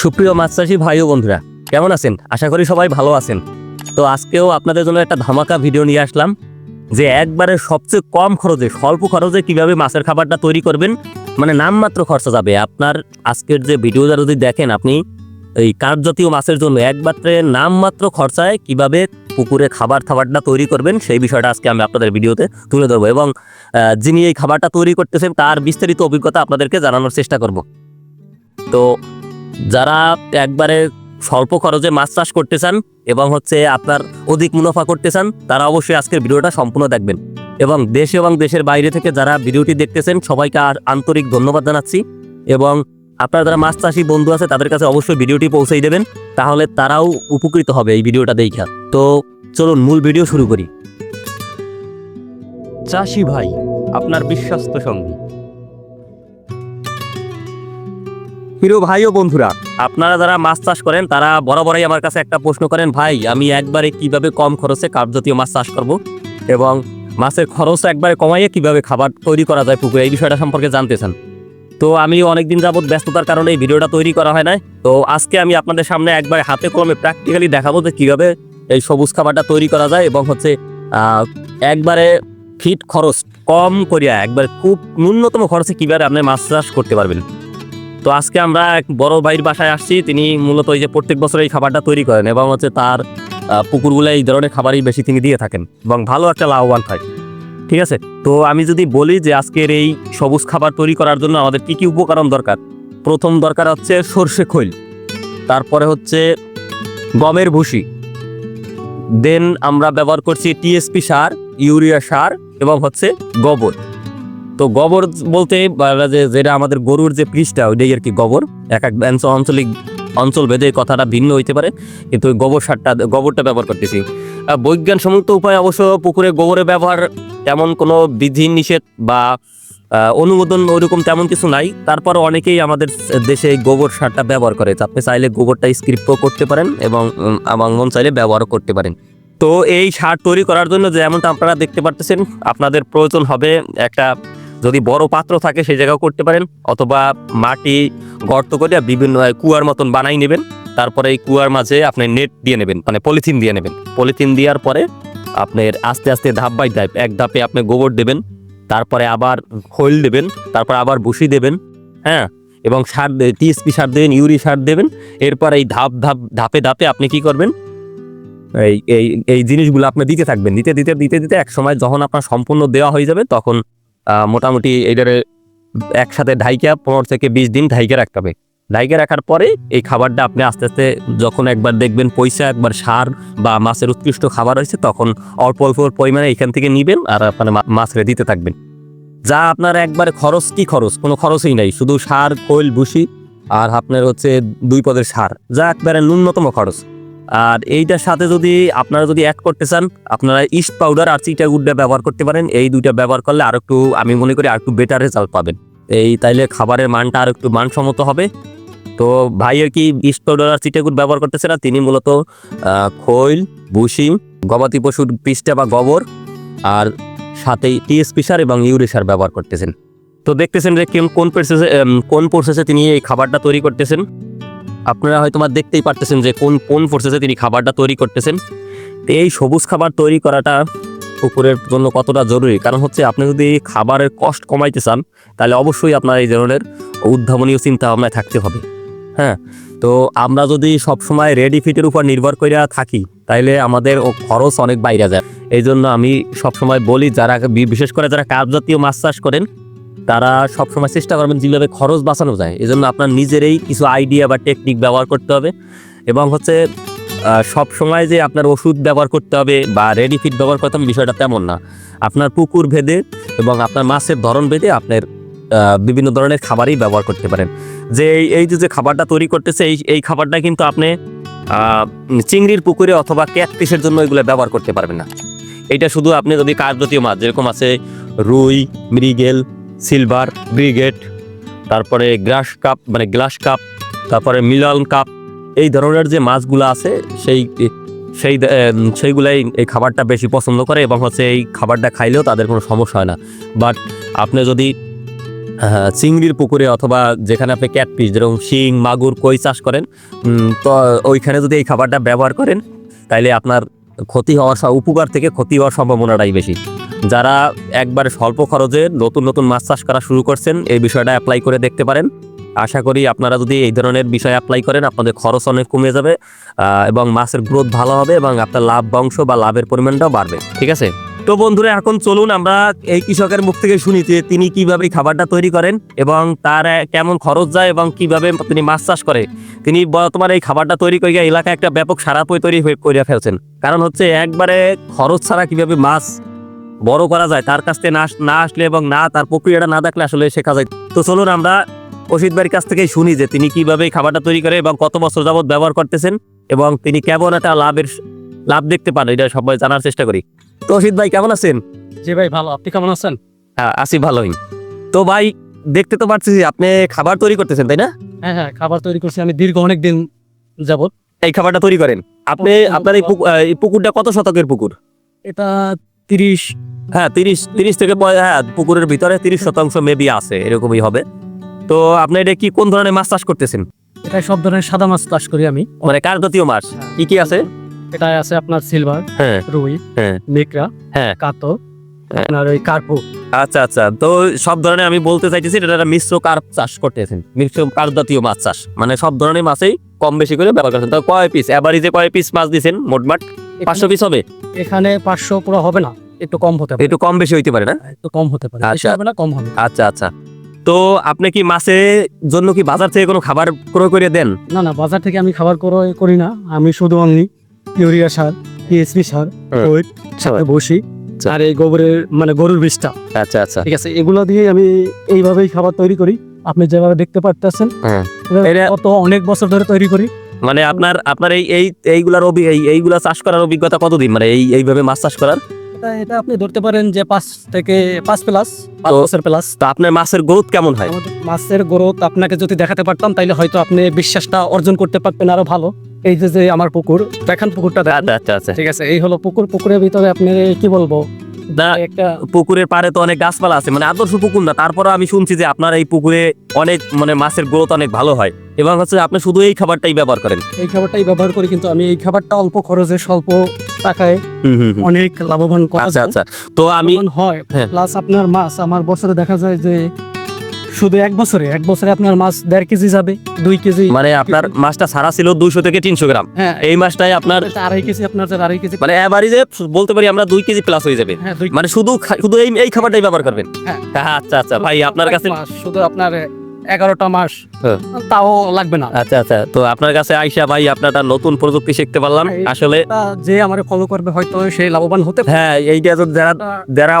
সুপ্রিয় মাছ চাষি ভাই ও বন্ধুরা, কেমন আছেন? আশা করি সবাই ভালো আছেন। তো আজকেও আপনাদের জন্য একটা ধামাকা ভিডিও নিয়ে আসলাম, যে একবারে সবচেয়ে কম খরচে, স্বল্প খরচে কীভাবে মাছের খাবারটা তৈরি করবেন মানে নামমাত্র খরচা যাবে। আপনার আজকের যে ভিডিওটা যদি দেখেন আপনি, এই কাঠ জাতীয় মাছের জন্য একবারে নামমাত্র খরচায় কীভাবে পুকুরে খাবার খাবারটা তৈরি করবেন, সেই বিষয়টা আজকে আমি আপনাদের ভিডিওতে তুলে ধরবো এবং যিনি এই খাবারটা তৈরি করতেছেন, তার বিস্তারিত অভিজ্ঞতা আপনাদেরকে জানানোর চেষ্টা করব। তো যারা একবারে স্বল্প খরচে মাছ চাষ করতে চান এবং হচ্ছে আপনার অধিক মুনাফা করতে চান, তারা অবশ্যই আজকের ভিডিওটা সম্পূর্ণ দেখবেন। এবং দেশ এবং দেশের বাইরে থেকে যারা ভিডিওটি দেখতেছেন, সবাইকে আর আন্তরিক ধন্যবাদ জানাচ্ছি। এবং আপনার যারা মাছ চাষি বন্ধু আছে, তাদের কাছে অবশ্যই ভিডিওটি পৌঁছেই দেবেন, তাহলে তারাও উপকৃত হবে এই ভিডিওটা দেখা তো চলুন মূল ভিডিও শুরু করি। চাষি ভাই, আপনার বিশ্বস্ত সঙ্গী। প্রিয় ভাই ও বন্ধুরা, আপনারা যারা মাছ চাষ করেন, তারা বরাবরই আমার কাছে একটা প্রশ্ন করেন, ভাই, আমি একবারে কীভাবে কম খরচে কার্যতীয় মাছ চাষ করব? এবং মাছের খরচ একবারে কমাইয়ে কীভাবে খাবার তৈরি করা যায় পুকুরে? এই বিষয়টা সম্পর্কে জানতে চান। তো আমি অনেকদিন যাবত ব্যস্ততার কারণে এই ভিডিওটা তৈরি করা হয় না তো আজকে আমি আপনাদের সামনে একবার হাতে কলমে প্র্যাকটিক্যালি দেখাবো যে কীভাবে এই সবুজ খাবারটা তৈরি করা যায় এবং হচ্ছে একবারে ফিট খরচ কম করিয়া একবার খুব ন্যূনতম খরচে কীভাবে আপনি মাছ চাষ করতে পারবেন। তো আজকে আমরা এক বড় ভাইয়ের বাসায় আসছি। তিনি মূলত এই যে প্রত্যেক বছর এই খাবারটা তৈরি করেন এবং হচ্ছে তার পুকুরগুলো এই ধরনের খাবারই বেশি তিনি দিয়ে থাকেন এবং ভালো একটা লাভবান হয়। ঠিক আছে? তো আমি যদি বলি যে আজকের এই সবুজ খাবার তৈরি করার জন্য আমাদের কি কি উপকরণ দরকার? প্রথম দরকার হচ্ছে সর্ষে খৈল, তারপরে হচ্ছে গমের ভুসি, দেন আমরা ব্যবহার করছি টিএসপি সার, ইউরিয়া সার এবং হচ্ছে গোবর। তো গোবর বলতে যে, যেটা আমাদের গরুর যে পৃষ্ঠা, ওইটাই আর কি গোবর। এক এক আঞ্চলিক অঞ্চল ভেদে কথাটা ভিন্ন হইতে পারে, কিন্তু ওই গোবর সারটা, গোবরটা ব্যবহার করতেছি। বৈজ্ঞানসম্মত উপায় অবশ্য পুকুরে গোবরের ব্যবহার তেমন কোনো বিধি নিষেধ বা অনুমোদন ওইরকম তেমন কিছু নাই। তারপর অনেকেই আমাদের দেশে গোবর সারটা ব্যবহার করে। আপনি চাইলে গোবরটা স্ক্রিপ্টও করতে পারেন এবং আমার মন চাইলে ব্যবহারও করতে পারেন। তো এই সার তৈরি করার জন্য যেমনটা আপনারা দেখতে পারতেছেন, আপনাদের প্রয়োজন হবে একটা যদি বড় পাত্র থাকে সেই জায়গাও করতে পারেন, অথবা মাটি গর্ত করে বিভিন্ন কুয়ার মতন বানাই নেবেন, তারপরে এই কুয়ার মাঝে আপনি নেট দিয়ে নেবেন মানে পলিথিন দিয়ে নেবেন। পলিথিন দেওয়ার পরে আপনার আস্তে আস্তে ধাপ বাই ধাপ, এক ধাপে আপনি গোবর দেবেন, তারপরে আবার খৈল দেবেন, তারপর আবার ভুসি দেবেন হ্যাঁ? এবং সার টিএসপি সার দেবেন ইউরি সার দেবেন, এরপর এই ধাপ ধাপ, ধাপে ধাপে আপনি কি করবেন? এই এই এই জিনিসগুলো আপনি দিতে থাকবেন। দিতে দিতে দিতে দিতে এক সময় যখন আপনার সম্পূর্ণ দেওয়া হয়ে যাবে, তখন মোটামুটি এটারে একসাথে ঢাইকা পনেরো থেকে বিশ দিন ঢাইকা রাখতে হবে। ঢাইকা রাখার পরে এই খাবারটা আপনি আস্তে আস্তে যখন একবার দেখবেন পয়সা, একবার সার বা মাছের উৎকৃষ্ট খাবার হয়েছে, তখন অল্প অল্প পরিমাণে এখান থেকে নিবেন আর আপনার মাছরে দিতে থাকবেন। যা আপনার একবারে খরচ, কি খরচ? কোনো খরচই নাই, শুধু সার, খৈল, ভুসি আর আপনার হচ্ছে দুই পদের সার। যা একবারে ন্যূনতম খরচ। আর এইটার সাথে যদি আপনারা যদি অ্যাড করতে চান, আপনারা ইস্ট পাউডার আর চিটা গুডটা ব্যবহার করতে পারেন। এই দুইটা ব্যবহার করলে আর একটু, আমি মনে করি আর একটু বেটার রেজাল্ট পাবেন। এই তাইলে খাবারের মানটা আর একটু মানসম্মত হবে। তো ভাইয়ের কি ইস্ট পাউডার আর চিটাগুড ব্যবহার করতেছে না, তিনি মূলত খৈল ভুসি গবাদি পশুর পিসটা বা গোবর, আর সাথে টিএসপি সার এবং ইউরি সার ব্যবহার করতেছেন। তো দেখতেছেন যে কোন প্রসেসে কোন প্রসেসে তিনি এই খাবারটা তৈরি করতেছেন। আপনারা হয়তো দেখতেই পারতেছেন যে কোন কোন প্রসেসে তিনি খাবারটা তৈরি করতেছেন। তো এই সবুজ খাবার তৈরি করাটা পুকুরের জন্য কতটা জরুরি? কারণ হচ্ছে আপনি যদি খাবারের কষ্ট কমাইতে চান, তাহলে অবশ্যই আপনার এই ধরনের উদ্ভাবনীয় চিন্তা ভাবনায় থাকতে হবে। হ্যাঁ? তো আমরা যদি সবসময় রেডি ফিটের উপর নির্ভর করে থাকি, তাইলে আমাদের খরচ অনেক বাইরে যায়। এই জন্য আমি সবসময় বলি, যারা বিশেষ করে যারা কাপ জাতীয় মাছ চাষ করেন তারা সবসময় চেষ্টা করবেন যেভাবে খরচ বাঁচানো যায়। এই জন্য আপনার নিজেরই কিছু আইডিয়া বা টেকনিক ব্যবহার করতে হবে এবং হচ্ছে সব সময় যে আপনার ওষুধ ব্যবহার করতে হবে বা রেডি ফিট ব্যবহার করতে হবে বিষয়টা তেমন না। আপনার পুকুর ভেদে এবং আপনার মাছের ধরন ভেদে আপনার বিভিন্ন ধরনের খাবারই ব্যবহার করতে পারেন। যে এই যে খাবারটা তৈরি করতেছে, এই এই খাবারটা কিন্তু আপনি চিংড়ির পুকুরে অথবা ক্যাটফিশের জন্য এগুলো ব্যবহার করতে পারবেন না। এটা শুধু আপনি যদি কার্যতীয় মাছ, যেরকম আছে রুই, মৃগেল সিলভার, ব্রিগেড, তারপরে গ্রাস কাপ মানে গ্লাস কাপ, তারপরে মিলাল কাপ, এই ধরনের যে মাছগুলো আছে, সেই সেই সেইগুলাই এই খাবারটা বেশি পছন্দ করে এবং হচ্ছে এই খাবারটা খাইলেও তাদের কোনো সমস্যা হয় না। বাট আপনি যদি চিংড়ির পুকুরে অথবা যেখানে আপনি ক্যাটফিশ, যেরকম শিং, মাগুর, কই চাষ করেন তো ওইখানে যদি এই খাবারটা ব্যবহার করেন, তাইলে আপনার ক্ষতি হওয়ার উপকার থেকে ক্ষতি হওয়ার সম্ভাবনাটাই বেশি। যারা একবার স্বল্প খরচে নতুন নতুন মাছ চাষ করা শুরু করছেন, এই বিষয়টা অ্যাপ্লাই করে দেখতে পারেন। আশা করি আপনারা যদি এই ধরনের বিষয় অ্যাপ্লাই করেন, আপনাদের খরচ অনেক কমে যাবে এবং মাছের গ্রোথ ভালো হবে এবং আপনার লাভ বংশ বা লাভের পরিমাণটাও বাড়বে। ঠিক আছে? তো বন্ধুরা, এখন চলুন আমরা এই কৃষকের মুখ থেকে শুনি যে তিনি কীভাবে খাবারটা তৈরি করেন এবং তার কেমন খরচ যায় এবং কীভাবে তিনি মাছ চাষ করে। তিনি বর্তমানে এই খাবারটা তৈরি করে এলাকায় একটা ব্যাপক সারা তৈরি হয়ে করে ফেলছেন। কারণ হচ্ছে একবারে খরচ ছাড়া কীভাবে মাছ বড় করা যায় তার কাছ থেকে না না আসলে এবং না তার প্রক্রিয়াটা না দেখলে আসলে শেখা যায়। তো চলুন আমরা অসিত ভাইয়ের কাছ থেকেই শুনি যে তিনি কীভাবে এই খাবারটা তৈরি করে এবং কত বছর যাবত ব্যবহার করতেছেন এবং তিনি কেমন একটা লাভের লাভ দেখতে পান এটা সবাই জানার চেষ্টা করি। তো অসিত ভাই কেমন আছেন? জি ভাই ভালো। আপনি কেমন আছেন? হ্যাঁ আসি ভালোই। তো ভাই দেখতে তো পারছি যে আপনি খাবার তৈরি করতেছেন তাই না? হ্যাঁ হ্যাঁ খাবার তৈরি করছি। আমি দীর্ঘ অনেক দিন যাবত এই খাবারটা তৈরি করেন। আপনি আপনার এই পুকুরটা কত শতকের পুকুর? এটা তিরিশ হ্যাঁ তিরিশ তিরিশ থেকে হ্যাঁ পুকুরের ভিতরে তিরিশ শতাংশ মেবি আছে এরকমই হবে। তো আপনি এটা কি কোন ধরনের মাছ চাষ করতেছেন? এটা সব ধরনের সাদা মাছ চাষ করি আমি। মানে কার জাতীয় মাছ? কি কি আছে? এটা আছে আপনার সিলভার হ্যাঁ। রুই হ্যাঁ। নেকড়া হ্যাঁ। হ্যাঁ। আপনার ওই কার্পু। আচ্ছা আচ্ছা। তো সব ধরনের আমি বলতে চাইতেছি এটা একটা মিশ্র কার্প চাষ করতেছেন। মিশ্র কার্প জাতীয় মাছ চাষ। মানে সব ধরনের মাছেই কম বেশি করে ব্যবহার করছেন। তো কয় পিস এভারেজে কয় পিস মাছ দিছেন মোটমাট? পাঁচশো পিস হবে? এখানে পাঁচশো পুরো হবে না। একটু কম হতে পারে। একটু কম বেশি হইতে পারে না? একটু কম হতে পারে। আচ্ছা। না কম হবে। আচ্ছা আচ্ছা। তো আপনি কি মাছের জন্য কি বাজার থেকে কোনো খাবার ক্রয় করে দেন? না না বাজার থেকে আমি খাবার ক্রয় করি না। আমি শুধু অনলি ইউরিয়া সার টিএসপি সার ওই সাথে বসি। আচ্ছা। আর এই গোবরের মানে গরুর বিষটা আচ্ছা আচ্ছা। ঠিক আছে এগুলো দিয়ে আমি এইভাবেই খাবার তৈরি করি। আপনি যেভাবে দেখতে পারতেছেন হ্যাঁ। এটা- অনেক বছর ধরে তৈরি করি। মানে আপনার আপনার এই এই এইগুলার এই এইগুলা চাষ করার অভিজ্ঞতা কতদিন? মানে এই এইভাবে মাছ চাষ করার? এটা আপনি ধরতে পারেন যে পাঁচ থেকে পাঁচ প্লাস পাঁচ বছর প্লাস তো আপনার মাছের গ্রোথ কেমন হয়? মাছের গ্রোথ আপনাকে যদি দেখাতে পারতাম তাইলে হয়তো আপনি বিশ্বাসটা অর্জন করতে পারতেন আরও ভালো। এই যে যে আমার পুকুর দেখেন পুকুরটা আচ্ছা আচ্ছা আচ্ছা। ঠিক আছে এই হলো পুকুর। পুকুরের ভিতরে আপনি কি বলব? একটা পুকুরের পাড়ে তো অনেক গাছপালা আছে মানে আদর্শ পুকুর না। তারপরে আমি শুনছি যে আপনার এই পুকুরে অনেক মানে মাছের গ্রোথ অনেক ভালো হয়। এবং হচ্ছে আপনি শুধু এই খাবারটাই ব্যবহার করেন। এই খাবারটাই ব্যবহার করি কিন্তু আমি এই খাবারটা অল্প খরচে স্বল্প টাকায় অনেক লাভবান আচ্ছা আচ্ছা। তো আমি হয়। হ্যাঁ। প্লাস আপনার মাছ আমার বছরে দেখা যায় যে শুধু এক বছরে এক বছরে আপনার মাছ দেড় কেজি যাবে দুই কেজি মানে আপনার মাছটা সারা ছিল দুইশো থেকে তিনশো গ্রাম। হ্যাঁ। এই মাছটাই আপনার আড়াই কেজি আপনার আড়াই কেজি। মানে এভারেজে বলতে পারি আমরা দুই কেজি প্লাস হয়ে যাবে। হ্যাঁ মানে শুধু শুধু এই এই খাবারটাই ব্যবহার করবেন। হ্যাঁ। আচ্ছা আচ্ছা ভাই আপনার কাছে শুধু আপনার এগারোটা মাস। হ্যাঁ। তাও লাগবে না। আচ্ছা আচ্ছা। তো আপনার কাছে আইসা ভাই আপনার নতুন প্রযুক্তি শিখতে পারলাম। আসলে যে আমার ফলো করবে হয়তো সে লাভবান হতে হ্যাঁ এইটা তো যারা যারা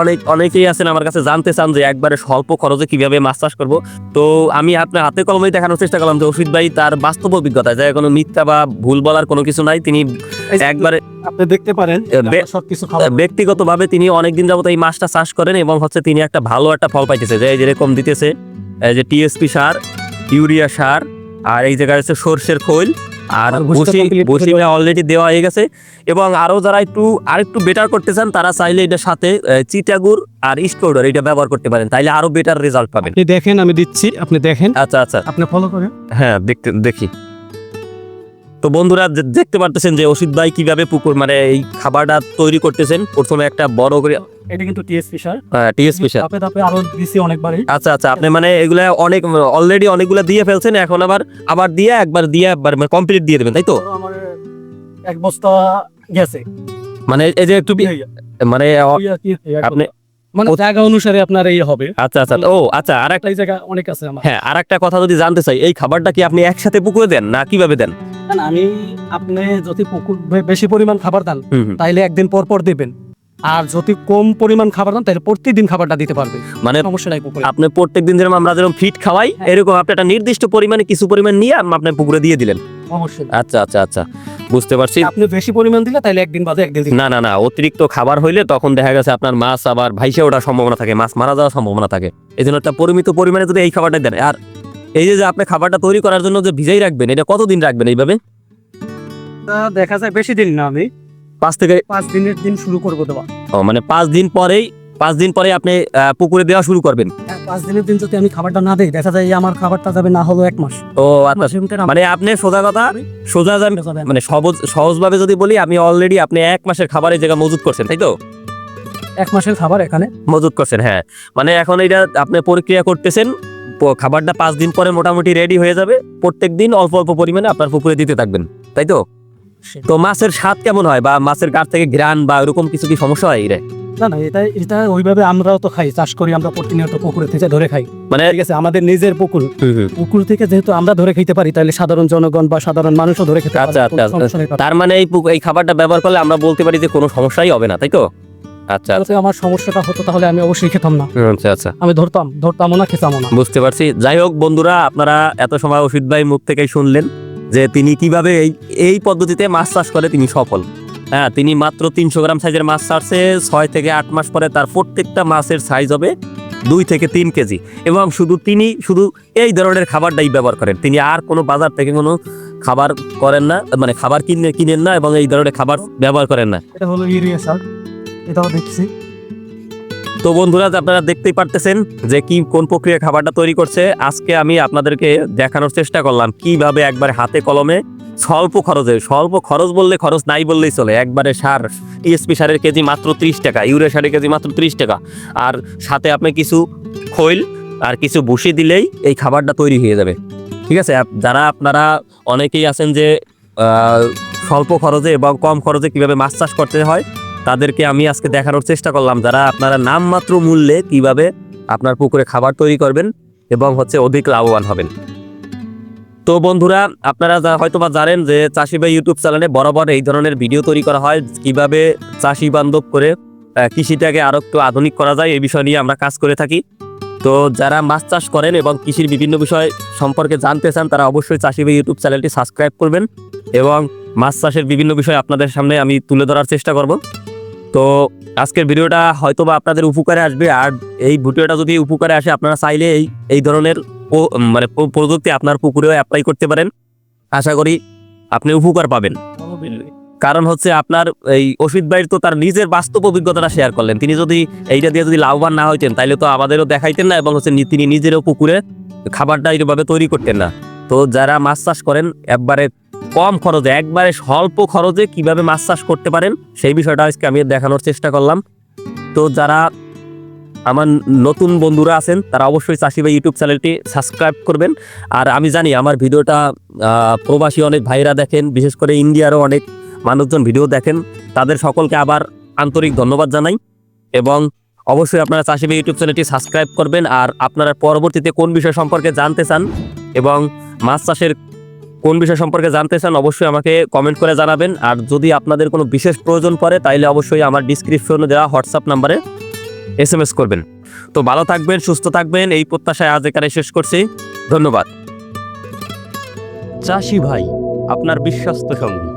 অনেক অনেকেই আছেন আমার কাছে জানতে চান যে একবারে স্বল্প খরচে কীভাবে মাছ চাষ করব। তো আমি আপনার হাতে কলমেই দেখানোর চেষ্টা করলাম যে অসিত ভাই তার বাস্তব অভিজ্ঞতা যে কোনো মিথ্যা বা ভুল বলার কোনো কিছু নাই। তিনি একবারে আপনি দেখতে পারেন সবকিছু ব্যক্তিগতভাবে তিনি অনেকদিন যাবত এই মাছটা চাষ করেন এবং হচ্ছে তিনি একটা ভালো একটা ফল পাইতেছে যে যেরকম দিতেছে। যে টিএসপি সার ইউরিয়া সার আর এই জায়গায় আছে সর্ষের খৈল আর বসি বসি অলরেডি দেওয়া হয়ে গেছে। এবং আরও যারা একটু আর একটু বেটার করতে চান তারা চাইলে এটা সাথে চিটাগুর চিটাগুড় আর ইস্ট পাউডার এটা ব্যবহার করতে পারেন। তাইলে আরও বেটার রেজাল্ট পাবেন। আপনি দেখেন আমি দিচ্ছি আপনি দেখেন। আচ্ছা আচ্ছা। আপনি ফলো করেন। হ্যাঁ দেখতে দেখি। তো বন্ধুরা দেখতে পারতেছেন যে অসিত ভাই কীভাবে পুকুর মানে এই খাবারটা তৈরি করতেছেন। প্রথমে একটা বড় করে এটা কিন্তু ধাপে আরও দিছি অনেকবারই। আচ্ছা আচ্ছা আপনি মানে এগুলা অনেক অলরেডি অনেকগুলা দিয়ে ফেলছেন এখন আবার আবার দিয়ে একবার দিয়ে একবার কমপ্লিট দিয়ে দেবেন তাই তো? আমার এক বস্তা গেছে। মানে এই যে একটু মানে আপনি মানে জায়গা অনুসারে আপনার এই হবে। আচ্ছা আচ্ছা ও আচ্ছা আর একটা জায়গা অনেক আছে আমার। হ্যাঁ আর একটা কথা যদি জানতে চাই এই খাবারটা কি আপনি একসাথে পুকুরে দেন না কীভাবে দেন? আমি আপনি যদি পুকুর বেশি পরিমাণ খাবার দেন। তাইলে একদিন পর পর দেবেন। আর যদি কম পরিমাণ খাবার দেন তাহলে প্রতিদিন খাবারটা দিতে পারবে মানে সমস্যা নাই পুকুরে। আপনি প্রত্যেক দিন যেরকম আমরা যেরকম ফিট খাওয়াই হ্যাঁ। এরকম আপনি একটা নির্দিষ্ট পরিমাণে কিছু পরিমাণ নিয়ে আপনি পুকুরে দিয়ে দিলেন। অবশ্যই। আচ্ছা আচ্ছা আচ্ছা। বুঝতে পারছি। আপনি বেশি পরিমাণ দিলে তাহলে একদিন বাদে একদিন না না না অতিরিক্ত খাবার হইলে তখন দেখা গেছে আপনার মাছ আবার ভাইসে ওঠার সম্ভাবনা থাকে মাছ মারা যাওয়ার সম্ভাবনা থাকে। এই জন্য একটা পরিমিত পরিমাণে যদি এই খাবারটা দেন আর এই যে আপনি খাবারটা তৈরি করার জন্য যে ভিজাই রাখবেন এটা কতদিন রাখবেন এইভাবে? তা দেখা যায় বেশি দিন না আমি। পাঁচ থেকে পাঁচ দিনের দিন শুরু করব দেওয়া। ও, মানে পাঁচ দিন পরেই পাঁচ দিন পরে আপনি পুকুরে দেওয়া শুরু করবেন? পাঁচ দিনের দিন যদি আমি খাবারটা না দিই দেখা যায় আমার খাবারটা যাবে না হলো এক মাস। ও আচ্ছা। মানে আপনি সোজা কথা সোজা যাবে মানে সহজ সহজভাবে যদি বলি আমি অলরেডি আপনি এক মাসের খাবারের জায়গা মজুত করছেন তাই তো? এক মাসের খাবার এখানে। মজুত করছেন হ্যাঁ। মানে এখন এটা আপনি প্রক্রিয়া করতেছেন খাবারটা পাঁচ দিন পরে মোটামুটি রেডি হয়ে যাবে। প্রত্যেক দিন অল্প অল্প পরিমাণে আপনার পুকুরে দিতে থাকবেন। তাই তো? তো মাছের স্বাদ কেমন হয়? বা মাছের গাছ থেকে ঘ্রাণ বা এরকম কিছু কি সমস্যা হয় রে না না এটা এটা ওইভাবে আমরাও তো খাই। চাষ করি আমরা প্রতিনিয়ত পুকুরে থেকে ধরে খাই। মানে ঠিক আছে আমাদের নিজের পুকুর। পুকুর থেকে যেহেতু আমরা ধরে খেতে পারি তাহলে সাধারণ জনগণ বা সাধারণ মানুষও ধরে খেতে পারে। আচ্ছা, আচ্ছা, আচ্ছা। তার মানে এই এই খাবারটা ব্যবহার করলে আমরা বলতে পারি যে কোনো সমস্যাই হবে না তাই তো? আচ্ছা যদি আমার সমস্যাটা হতো তাহলে আমি অবশ্যই খেতাম না। আচ্ছা আচ্ছা। আমি ধরতাম ধরতামও না খেতামও না। বুঝতে পারছি। যাই হোক বন্ধুরা আপনারা এত সময় ওষুধ ভাই মুখ থেকে শুনলেন যে তিনি কীভাবে এই এই পদ্ধতিতে মাছ চাষ করে তিনি সফল। হ্যাঁ তিনি মাত্র তিনশো গ্রাম সাইজের মাছ ছাড়ছে ছয় থেকে আট মাস পরে তার প্রত্যেকটা মাছের সাইজ হবে দুই থেকে তিন কেজি। এবং শুধু তিনি শুধু এই ধরনের খাবারটাই ব্যবহার করেন। তিনি আর কোনো বাজার থেকে কোনো খাবার করেন না মানে খাবার কিনে কিনেন না এবং এই ধরনের খাবার ব্যবহার করেন না। এটা হলো ইউরিয়া সার। এটাও দেখছি। তো বন্ধুরা, আপনারা দেখতেই পারতেছেন যে কি, কোন প্রক্রিয়া খাবারটা তৈরি করছে। আজকে আমি আপনাদেরকে দেখানোর চেষ্টা করলাম কীভাবে একবারে হাতে কলমে স্বল্প খরচে, স্বল্প খরচ বললে খরচ নাই বললেই চলে। একবারে সার, টিএসপি সারের কেজি মাত্র ত্রিশ টাকা, ইউরিয়া সারের কেজি মাত্র ত্রিশ টাকা। আর সাথে আপনি কিছু খৈল আর কিছু বসি দিলেই এই খাবারটা তৈরি হয়ে যাবে। ঠিক আছে? যারা আপনারা অনেকেই আছেন যে স্বল্প খরচে এবং কম খরচে কীভাবে মাছ চাষ করতে হয় তাদেরকে আমি আজকে দেখানোর চেষ্টা করলাম যারা আপনারা নামমাত্র মূল্যে কীভাবে আপনার পুকুরে খাবার তৈরি করবেন এবং হচ্ছে অধিক লাভবান হবেন। তো বন্ধুরা, আপনারা হয়তো বা জানেন যে চাষি ভাই ইউটিউব চ্যানেলে বরাবর এই ধরনের ভিডিও তৈরি করা হয়, কীভাবে চাষি বান্ধব করে কৃষিটাকে আরও একটু আধুনিক করা যায়, এই বিষয় নিয়ে আমরা কাজ করে থাকি। তো যারা মাছ চাষ করেন এবং কৃষির বিভিন্ন বিষয় সম্পর্কে জানতে চান, তারা অবশ্যই চাষি ভাই ইউটিউব চ্যানেলটি সাবস্ক্রাইব করবেন এবং মাছ চাষের বিভিন্ন বিষয় আপনাদের সামনে আমি তুলে ধরার চেষ্টা করব। তো আজকের ভিডিওটা হয়তো বা আপনাদের উপকারে আসবে, আর এই ভিডিওটা যদি উপকারে আসে, আপনারা চাইলে এই এই ধরনের মানে প্রযুক্তি আপনার পুকুরেও অ্যাপ্লাই করতে পারেন। আশা করি আপনি উপকার পাবেন। কারণ হচ্ছে আপনার এই অসিত ভাইয়ের তো তার নিজের বাস্তব অভিজ্ঞতাটা শেয়ার করলেন। তিনি যদি এইটা দিয়ে যদি লাভবান না হইতেন, তাইলে তো আমাদেরও দেখাইতেন না এবং হচ্ছে তিনি নিজেরও পুকুরে খাবারটা এইভাবে তৈরি করতেন না। তো যারা মাছ চাষ করেন, একবারে কম খরচে, একবারে স্বল্প খরচে কীভাবে মাছ চাষ করতে পারেন, সেই বিষয়টা আজকে আমি দেখানোর চেষ্টা করলাম। তো যারা আমার নতুন বন্ধুরা আছেন, তারা অবশ্যই চাষি ভাই ইউটিউব চ্যানেলটি সাবস্ক্রাইব করবেন। আর আমি জানি আমার ভিডিওটা প্রবাসী অনেক ভাইরা দেখেন, বিশেষ করে ইন্ডিয়ারও অনেক মানুষজন ভিডিও দেখেন। তাদের সকলকে আবার আন্তরিক ধন্যবাদ জানাই এবং অবশ্যই আপনারা চাষি ভাই ইউটিউব চ্যানেলটি সাবস্ক্রাইব করবেন। আর আপনারা পরবর্তীতে কোন বিষয় সম্পর্কে জানতে চান এবং মাছ চাষের কোন বিষয় সম্পর্কে জানতে চান অবশ্যই আমাকে কমেন্ট করে জানাবেন। আর যদি আপনাদের কোনো বিশেষ প্রয়োজন পড়ে, তাইলে অবশ্যই আমার ডিসক্রিপশনে দেওয়া হোয়াটসঅ্যাপ নাম্বারে এস এম এস করবেন। তো ভালো থাকবেন, সুস্থ থাকবেন, এই প্রত্যাশায় আজ এখানে শেষ করছি। ধন্যবাদ। চাষি ভাই, আপনার বিশ্বস্ত সঙ্গী।